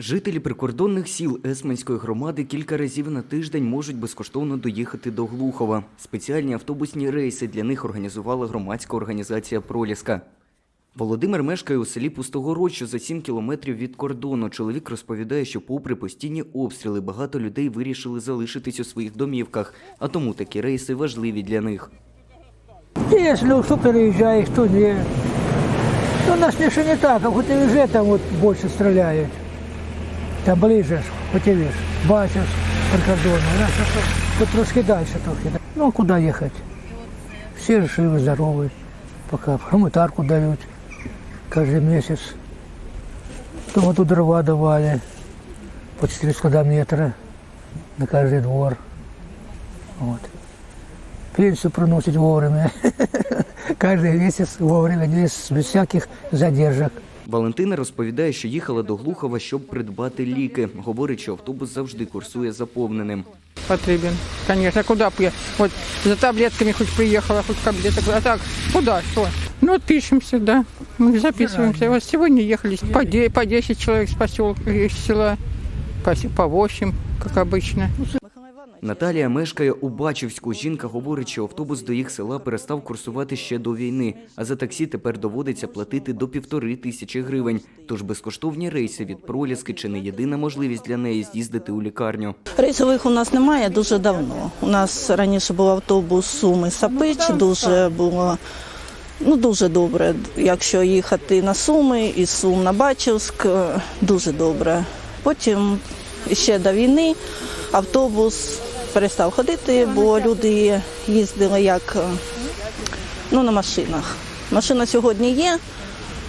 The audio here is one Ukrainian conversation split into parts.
Жителі прикордонних сіл Есменської громади кілька разів на тиждень можуть безкоштовно доїхати до Глухова. Спеціальні автобусні рейси для них організувала громадська організація Проліска. Володимир мешкає у селі Пустогород, за 7 кілометрів від кордону. Чоловік розповідає, що попри постійні обстріли багато людей вирішили залишитись у своїх домівках, а тому такі рейси важливі для них. Если кто переезжает, кто нет. Ну, у нас еще не так, а хоть и уже там вот больше стреляют. Та ближче потівіш, бачиш прикордонно, тут трошки далі трохи. Ну а куди їхати? Всі живі, здорові, поки гуманітарку дають кожен місяць. То тут дрова давали по 400 кубометра на кожен двор. Вот. Пенсию приносить вовремя. Каждый месяц вовремя, без всяких задержек. Валентина розповідає, що їхала до Глухова, щоб придбати ліки. Говорить, що автобус завжди курсує заповненим. потребен. Конечно, куда бы я? Вот за таблетками хоть приехала, хоть таблеток. А так, куда, что? Ну, вот пишемся, да. Мы записываемся. Вот сегодня ехали по, де- по 10 человек с поселка, из села, по, с- по 8, как обычно. Наталія мешкає у Бачівську. Жінка говорить, що автобус до їх села перестав курсувати ще до війни, а за таксі тепер доводиться платити до півтори тисячі гривень. Тож безкоштовні рейси від проліски чи не єдина можливість для неї з'їздити у лікарню. Рейсових у нас немає дуже давно. У нас раніше був автобус Суми Сапич, дуже було ну дуже добре. Якщо їхати на Суми із Сум на Бачівськ, дуже добре. Потім ще до війни автобус перестав ходити, бо люди їздили як е, ну, на машинах. Машина сьогодні є,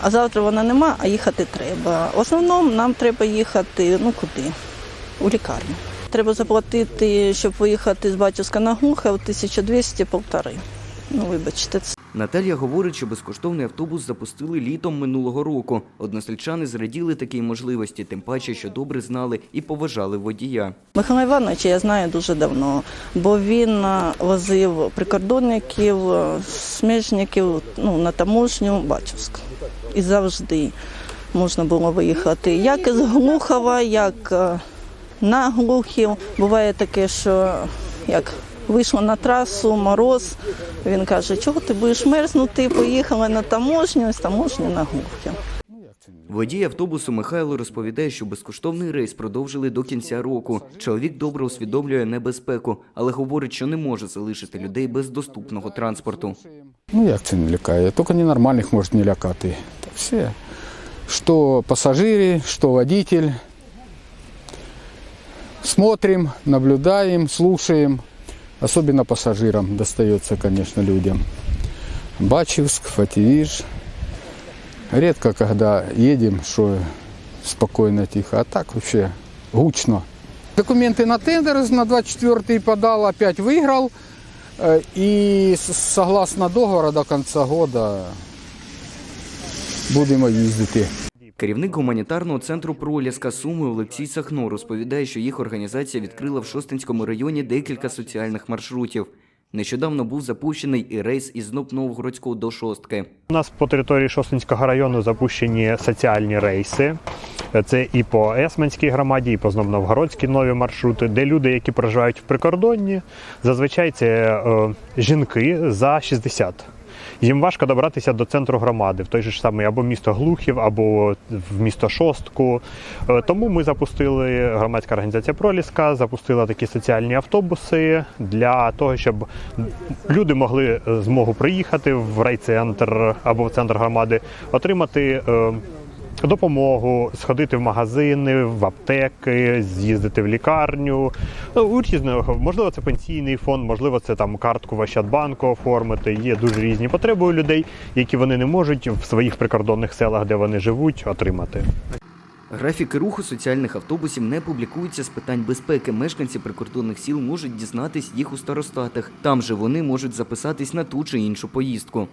а завтра вона нема, а їхати треба. В основному нам треба їхати ну куди? у лікарню. Треба заплатити, щоб виїхати з Батьківська на Глухов, 1200 полтори. Ну, вибачте, це Наталія говорить, що безкоштовний автобус запустили літом минулого року. Односельчани зраділи такій можливості, тим паче, що добре знали і поважали водія. Михайла Івановича я знаю дуже давно, бо він возив прикордонників, а, сміжників ну, на таможню Бачівськ. І завжди можна було виїхати як із Глухова, як на Глухів. Буває таке, що як вийшла на трасу, мороз. Він каже, чого ти будеш мерзнути? Поїхали на таможню, з таможні на Глухів. Водій автобусу Михайло розповідає, що безкоштовний рейс продовжили до кінця року. Чоловік добре усвідомлює небезпеку, але говорить, що не може залишити людей без доступного транспорту. Ну, як це не лякає? Тільки ненормальних може не лякати. Так все. Що пасажири, що водитель. Смотрим, наблюдаем, слушаем. Особенно пассажирам достается, конечно, людям. Бачевск, Фативиш. Редко, когда едем, что спокойно, тихо. А так вообще гучно. Документы на тендер на 24-й подал, опять выиграл. Э, И с- согласно договору до конца года будемо їздити. Керівник гуманітарного центру Проліска Суми Олексій Сахно розповідає, що їх організація відкрила в Шостинському районі декілька соціальних маршрутів. Нещодавно був запущений і рейс із Новгородського до Шостки. У нас по території Шостинського району запущені соціальні рейси. Це і по Есменській громаді, і по Знов-Новгородській нові маршрути, де люди, які проживають в прикордонні, зазвичай це е, жінки за 60. Їм важко добратися до центру громади, в той же ж самий або місто Глухів, або в місто Шостку. Е, Тому ми запустили громадська організація Проліска, запустила такі соціальні автобуси для того, щоб люди могли е, змогу приїхати в райцентр або в центр громади, отримати. Допомогу сходити в магазини, в аптеки, з'їздити в лікарню. Ну, у різного, можливо, це пенсійний фонд, можливо, це там картку в Ощадбанку оформити. Є дуже різні потреби у людей, які вони не можуть в своїх прикордонних селах, де вони живуть, отримати. Графіки руху соціальних автобусів не публікуються з питань безпеки. Мешканці прикордонних сіл можуть дізнатись їх у старостатах. Там же вони можуть записатись на ту чи іншу поїздку.